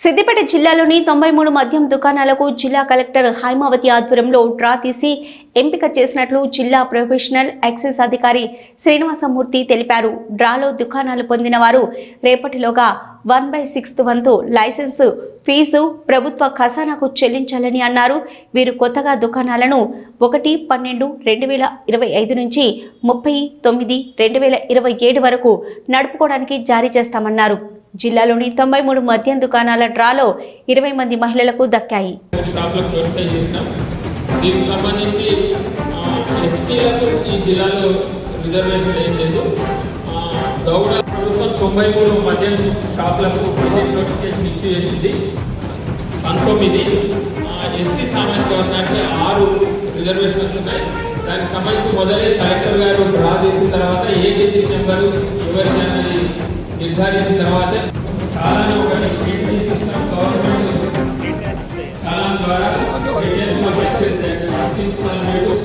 సిద్దిపేట జిల్లాలోని తొంభై మూడు మద్యం దుకాణాలకు జిల్లా కలెక్టర్ హైమావతి ఆధ్వర్యంలో డ్రా తీసి ఎంపిక చేసినట్లు జిల్లా ప్రొఫెషనల్ ఎక్సైజ్ అధికారి శ్రీనివాసమూర్తి తెలిపారు. డ్రాలో దుకాణాలు పొందిన వారు రేపటిలోగా వన్ బై సిక్స్త్ వంతు లైసెన్సు ఫీజు ప్రభుత్వ ఖజానాకు చెల్లించాలని అన్నారు. వీరు కొత్తగా దుకాణాలను ఒకటి పన్నెండు రెండు వేల ఇరవై ఐదు నుంచి ముప్పై తొమ్మిది రెండు వేల ఇరవై ఏడు వరకు నడుపుకోవడానికి జారీ చేస్తామన్నారు. జిల్లాలోని తొంభై మూడు మద్యం దుకాణాల డ్రాలో ఇరవై మంది మహిళలకు దక్కాయి. దీనికి సంబంధించి ఎస్టీలకు ఈ జిల్లాలో రిజర్వేషన్ ఏం లేదు గౌడ ప్రభుత్వం తొంభై మూడు మద్యం షాపులకు విజిట్ నోటిఫికేషన్ ఇష్యూ చేసింది పంతొమ్మిది ఎస్సీ సామాజిక వర్గానికి ఆరు రిజర్వేషన్స్ ఉన్నాయి. దానికి సంబంధించి మొదలే కలెక్టర్ గారు డ్రా చేసిన తర్వాత ఏ డిజిట్ నెంబరు ఎవరికి అనేది నిర్ధారించిన తర్వాత చాలా ఒక గవర్నమెంట్ చాలా ద్వారా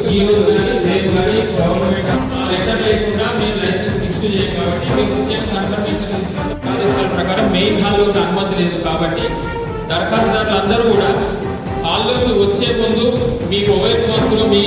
ఈ రోజు కానీ రేపు కానీ గవర్నమెంట్ ఆ లెటర్ లేకుండా మేము లైసెన్స్ ఇష్యూ చేయం కాబట్టి మీకు కన్ఫర్మేషన్ ఆదేశాల ప్రకారం మెయిన్ హాల్లోకి అనుమతి లేదు కాబట్టి దరఖాస్తుదారులు అందరూ కూడా హాల్లోకి వచ్చే ముందు మీ మొబైల్ ఫోన్స్లో మీ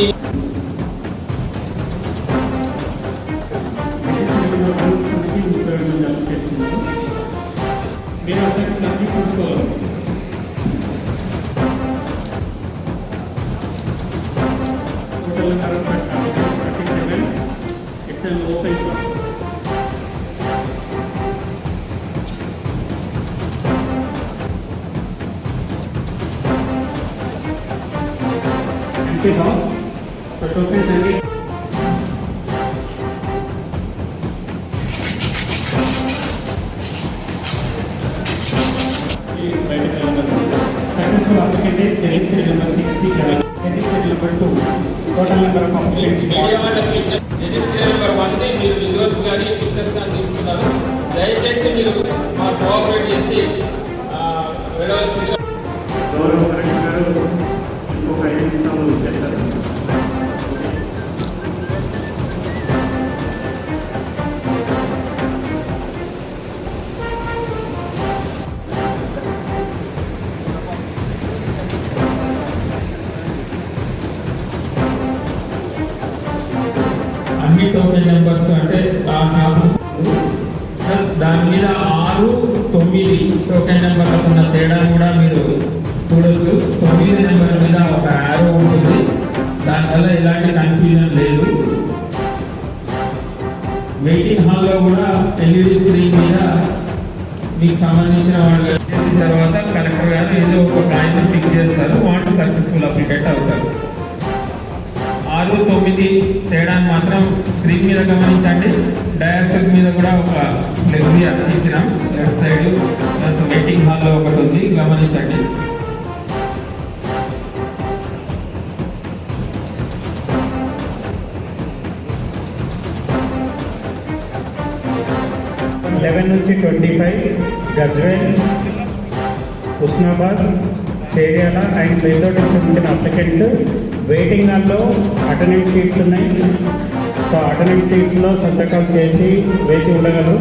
Excel current practice table, Excel open source. This is how the token service successful application is the next element 60 channel number 2 total number of applicants number మీరు విజువల్స్ కానీ పిక్చర్స్ కానీ తీసుకున్నారు దయచేసి మీరు మా కోఆపరేట్ చేసి వెళ్ళవలసిందిగా గౌరవ కలెక్టర్ గారు ఇంకొక ఐదు నిమిషాలు చేస్తారు అన్ని నెంబర్స్ అంటే ఆ షాపులు దాని మీద ఆరు తొమ్మిది టోకెన్ నెంబర్లకు ఉన్న తేడా కూడా మీరు చూడొచ్చు. తొమ్మిది నెంబర్ మీద ఒక యారో ఉంటుంది. దానివల్ల ఎలాంటి కన్ఫ్యూజన్ లేదు. వెయిటింగ్ హాల్లో కూడా ఎల్ఈడి స్క్రీన్ మీద మీకు సంబంధించిన వాళ్ళు చేసిన తర్వాత కలెక్టర్ గారు ఏదో ఒక కాగితం ఫిక్స్ చేస్తారు. వాళ్ళు సక్సెస్ఫుల్ అప్లికేట్ అవుతారు. ఆరు తొమ్మిది తేడాన్ని మాత్రం స్క్రీన్ మీద గమనించండి. డయాసెట్ మీద కూడా ఒక ఫ్లెక్సీ అతికించినాం లెఫ్ట్ సైడ్ ప్లస్ వెయిటింగ్ హాల్లో ఒకటి ఉంది. గమనించండి. లెవెన్ నుంచి twenty five Gajwel Husnabad Cheriyal and Bengaluru సంబంధించిన అప్లికెంట్స్ వెయిటింగ్ హాల్లో అటెండెన్స్ సీట్స్ ఉన్నాయి. సో అటెండెన్స్ సీట్స్లో సంతకం చేసి వేసి ఉండగలరు.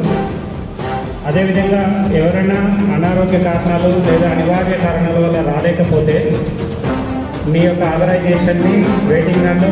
అదేవిధంగా ఎవరైనా అనారోగ్య కారణాలు లేదా అనివార్య కారణాల వల్ల రాలేకపోతే మీ యొక్క ఆథరైజేషన్ని వెయిటింగ్ హాల్లో